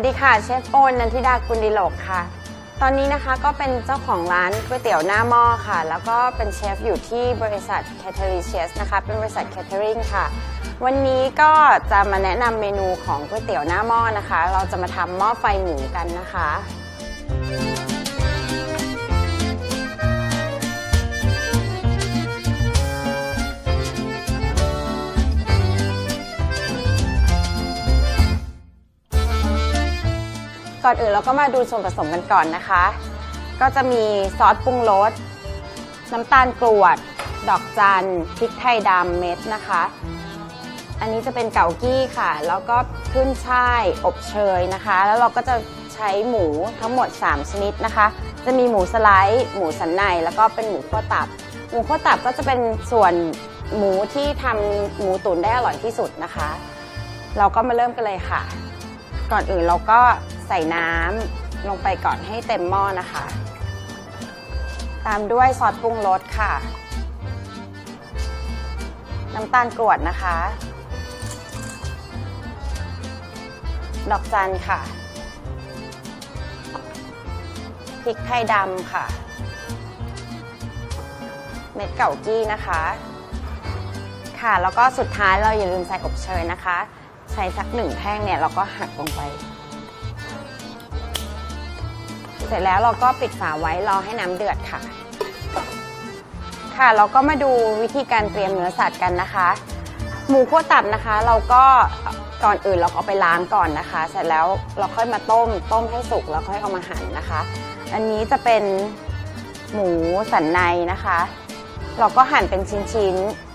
วัสดีค่ะเชฟโอนนันทิดากุลดิโลกค่ะ ตอนนี้นะคะก็เป็นเจ้าของร้านก๋วยเตี๋ยวหน้าหม้อค่ะ แล้วก็เป็นเชฟอยู่ที่บริษัท c a t e r i c h e s นะคะ เป็นบริษัท catering ค่ะ วันนี้ก็จะมาแนะนำเมนูของก๋วยเตี๋ยวหน้าหม้อนะคะ เราจะมาทำหม้อไฟหมูกันนะคะ อนอื่นเราก็มาดูส่วนผสมกันก่อนนะคะ ก็จะมีซอสปรุงรส น้ำตาลกรวด ดอกจันพริกไทยดำเม็ดนะคะ อันนี้จะเป็นเกากี้ค่ะ แล้วก็ขึ้นช่ายอบเชยนะคะ แล้วเราก็จะใช้หมูทั้งหมด 3 ชนิดนะคะ จะมีหมูสไลด์หมูสันในแล้วก็เป็นหมูขั้วตับ หมูขั้วตับก็จะเป็นส่วนหมูที่ทำหมูตุ๋นได้อร่อยที่สุดนะคะ เราก็มาเริ่มกันเลยค่ะ ก่อนอื่นเราก็ใส่น้ำลงไปก่อนให้เต็มหม้อนะคะ ตามด้วยซอสปรุงรสค่ะ น้ำตาลกรวดนะคะ ดอกจันค่ะพริกไทยดำค่ะ เม็ดเก่ากี้นะคะ ค่ะแล้วก็สุดท้ายเราอย่าลืมใส่อบเชยนะคะ ใช้สักหนึ่งแท่งเนี่ยเราก็หักลงไป เสร็จแล้วเราก็ปิดฝาไว้รอให้น้ำเดือดค่ะ ค่ะเราก็มาดูวิธีการเตรียมเนื้อสัตว์กันนะคะ หมูคั่วตับนะคะ เราก็ก่อนอื่นเราก็เอาไปล้างก่อนนะคะ เสร็จแล้วเราค่อยมาต้มต้มให้สุกแล้วค่อยเอามาหั่นนะคะ อันนี้จะเป็นหมูสันในนะคะ เราก็หั่นเป็นชิ้นๆ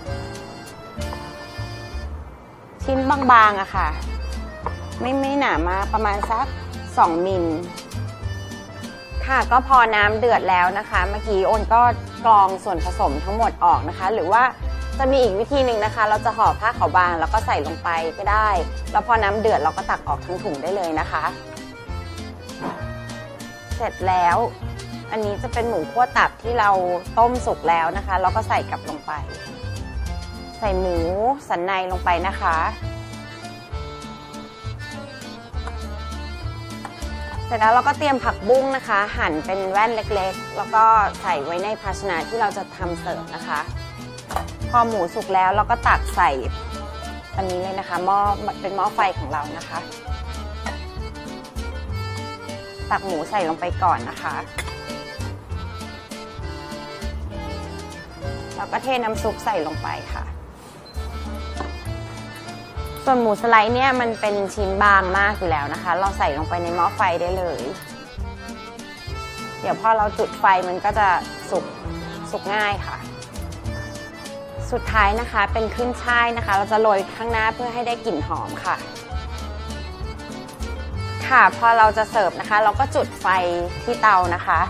ชิ้นบางๆอะค่ะ ไม่ไม่หนามากประมาณสัก 2 มิลค่ะก็พอน้ำเดือดแล้วนะคะ เมื่อกี้โอนก็กรองส่วนผสมทั้งหมดออกนะคะ หรือว่าจะมีอีกวิธีหนึ่งนะคะ เราจะห่อผ้าขาวบางแล้วก็ใส่ลงไปก็ได้ แล้วพอน้ำเดือดเราก็ตักออกทั้งถุงได้เลยนะคะ เสร็จแล้ว อันนี้จะเป็นหมูคั่วตับที่เราต้มสุกแล้วนะคะ แล้วก็ใส่กลับลงไป ใส่หมูสันในลงไปนะคะ เสร็จแล้วเราก็เตรียมผักบุ้งนะคะ หั่นเป็นแว่นเล็กๆ แล้วก็ใส่ไว้ในภาชนะที่เราจะทำเสิร์ฟนะคะ พอหมูสุกแล้วเราก็ตักใส่อันนี้เลยนะคะหม้อเป็นหม้อไฟของเรานะคะ ตักหมูใส่ลงไปก่อนนะคะแล้วก็เทน้ำซุปใส่ลงไปค่ะ ส่วนหมูสไลด์เนี่ยมันเป็นชิ้นบางมากอยู่แล้วนะคะ เราใส่ลงไปในหม้อไฟได้เลย เดี๋ยวพอเราจุดไฟมันก็จะสุกสุกง่ายค่ะ สุดท้ายนะคะเป็นขึ้นช่ายนะคะ เราจะโรยข้างหน้าเพื่อให้ได้กลิ่นหอมค่ะ ค่ะพอเราจะเสิร์ฟนะคะ เราก็จุดไฟที่เตานะคะ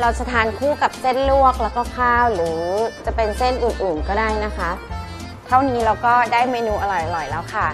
เราจะทานคู่กับเส้นลวกแล้วก็ข้าวหรือจะเป็นเส้นอื่นๆก็ได้นะคะ เท่านี้เราก็ได้เมนูอร่อยๆแล้วค่ะ